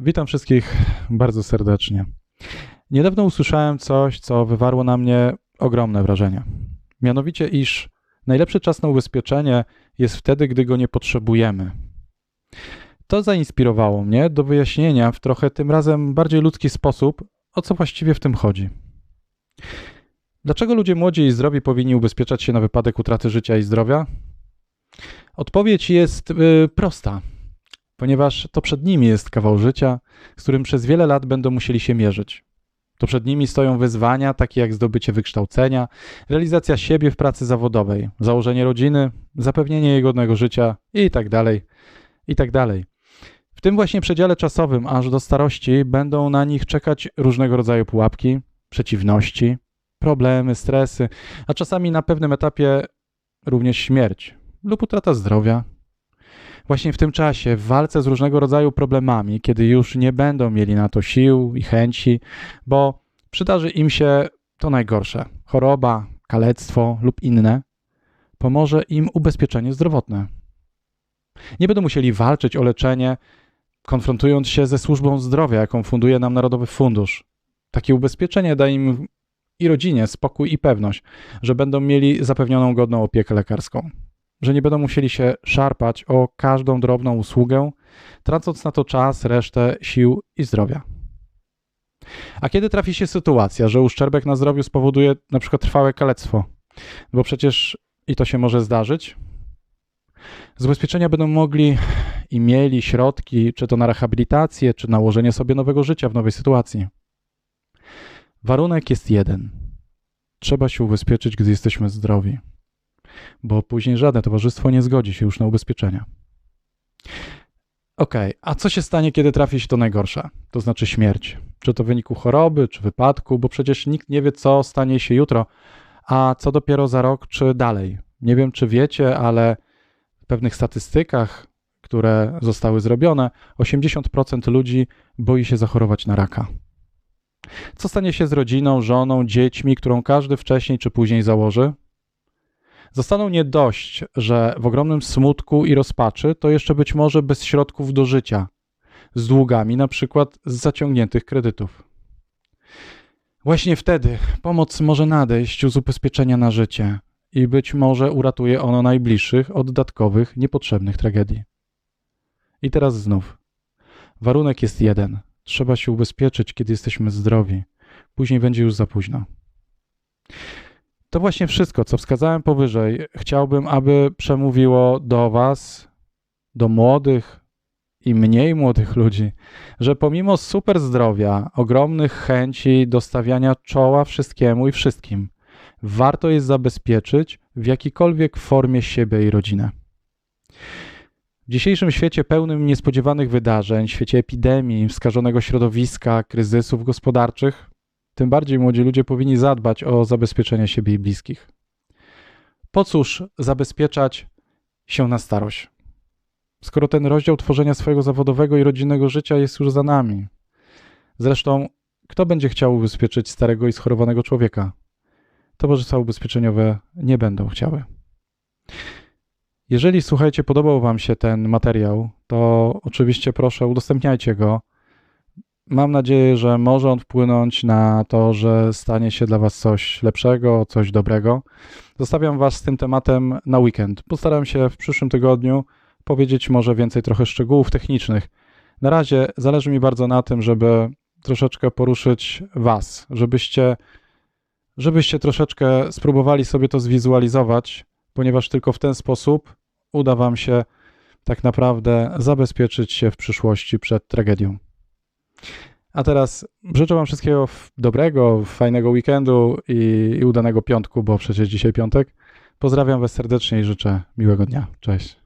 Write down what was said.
Witam wszystkich bardzo serdecznie. Niedawno usłyszałem coś, co wywarło na mnie ogromne wrażenie. Mianowicie, iż najlepszy czas na ubezpieczenie jest wtedy, gdy go nie potrzebujemy. To zainspirowało mnie do wyjaśnienia w trochę tym razem bardziej ludzki sposób, o co właściwie w tym chodzi. Dlaczego ludzie młodzi i zdrowi powinni ubezpieczać się na wypadek utraty życia i zdrowia? Odpowiedź jest yy, prosta ponieważ to przed nimi jest kawał życia, z którym przez wiele lat będą musieli się mierzyć. To przed nimi stoją wyzwania, takie jak zdobycie wykształcenia, realizacja siebie w pracy zawodowej, założenie rodziny, zapewnienie jej godnego życia i tak dalej, i tak dalej. W tym właśnie przedziale czasowym, aż do starości, będą na nich czekać różnego rodzaju pułapki, przeciwności, problemy, stresy, a czasami na pewnym etapie również śmierć lub utrata zdrowia, właśnie w tym czasie, w walce z różnego rodzaju problemami, kiedy już nie będą mieli na to sił i chęci, bo przydarzy im się to najgorsze choroba, kalectwo lub inne, pomoże im ubezpieczenie zdrowotne. Nie będą musieli walczyć o leczenie, konfrontując się ze służbą zdrowia, jaką funduje nam Narodowy Fundusz. Takie ubezpieczenie da im i rodzinie spokój i pewność, że będą mieli zapewnioną godną opiekę lekarską że nie będą musieli się szarpać o każdą drobną usługę, tracąc na to czas, resztę sił i zdrowia. A kiedy trafi się sytuacja, że uszczerbek na zdrowiu spowoduje na przykład trwałe kalectwo, bo przecież i to się może zdarzyć, z ubezpieczenia będą mogli i mieli środki, czy to na rehabilitację, czy nałożenie sobie nowego życia w nowej sytuacji. Warunek jest jeden. Trzeba się ubezpieczyć, gdy jesteśmy zdrowi bo później żadne towarzystwo nie zgodzi się już na ubezpieczenia. Ok, a co się stanie, kiedy trafi się to najgorsze, to znaczy śmierć? Czy to w wyniku choroby, czy wypadku, bo przecież nikt nie wie, co stanie się jutro, a co dopiero za rok, czy dalej. Nie wiem, czy wiecie, ale w pewnych statystykach, które zostały zrobione, 80% ludzi boi się zachorować na raka. Co stanie się z rodziną, żoną, dziećmi, którą każdy wcześniej czy później założy? Zostaną nie dość, że w ogromnym smutku i rozpaczy, to jeszcze być może bez środków do życia, z długami, na przykład z zaciągniętych kredytów. Właśnie wtedy pomoc może nadejść z ubezpieczenia na życie i być może uratuje ono najbliższych od dodatkowych, niepotrzebnych tragedii. I teraz znów. Warunek jest jeden. Trzeba się ubezpieczyć, kiedy jesteśmy zdrowi. Później będzie już za późno. To właśnie wszystko, co wskazałem powyżej. Chciałbym, aby przemówiło do Was, do młodych i mniej młodych ludzi, że pomimo super zdrowia, ogromnych chęci do stawiania czoła wszystkiemu i wszystkim, warto jest zabezpieczyć w jakikolwiek formie siebie i rodzinę. W dzisiejszym świecie pełnym niespodziewanych wydarzeń, świecie epidemii, skażonego środowiska, kryzysów gospodarczych, tym bardziej młodzi ludzie powinni zadbać o zabezpieczenie siebie i bliskich. Po cóż zabezpieczać się na starość? Skoro ten rozdział tworzenia swojego zawodowego i rodzinnego życia jest już za nami. Zresztą, kto będzie chciał ubezpieczyć starego i schorowanego człowieka? Towarzystwa ubezpieczeniowe nie będą chciały. Jeżeli, słuchajcie, podobał Wam się ten materiał, to oczywiście proszę udostępniajcie go Mam nadzieję, że może on wpłynąć na to, że stanie się dla Was coś lepszego, coś dobrego. Zostawiam Was z tym tematem na weekend. Postaram się w przyszłym tygodniu powiedzieć może więcej trochę szczegółów technicznych. Na razie zależy mi bardzo na tym, żeby troszeczkę poruszyć Was, żebyście, żebyście troszeczkę spróbowali sobie to zwizualizować, ponieważ tylko w ten sposób uda Wam się tak naprawdę zabezpieczyć się w przyszłości przed tragedią. A teraz życzę Wam wszystkiego dobrego, fajnego weekendu i, i udanego piątku, bo przecież dzisiaj piątek. Pozdrawiam Was serdecznie i życzę miłego dnia. Cześć.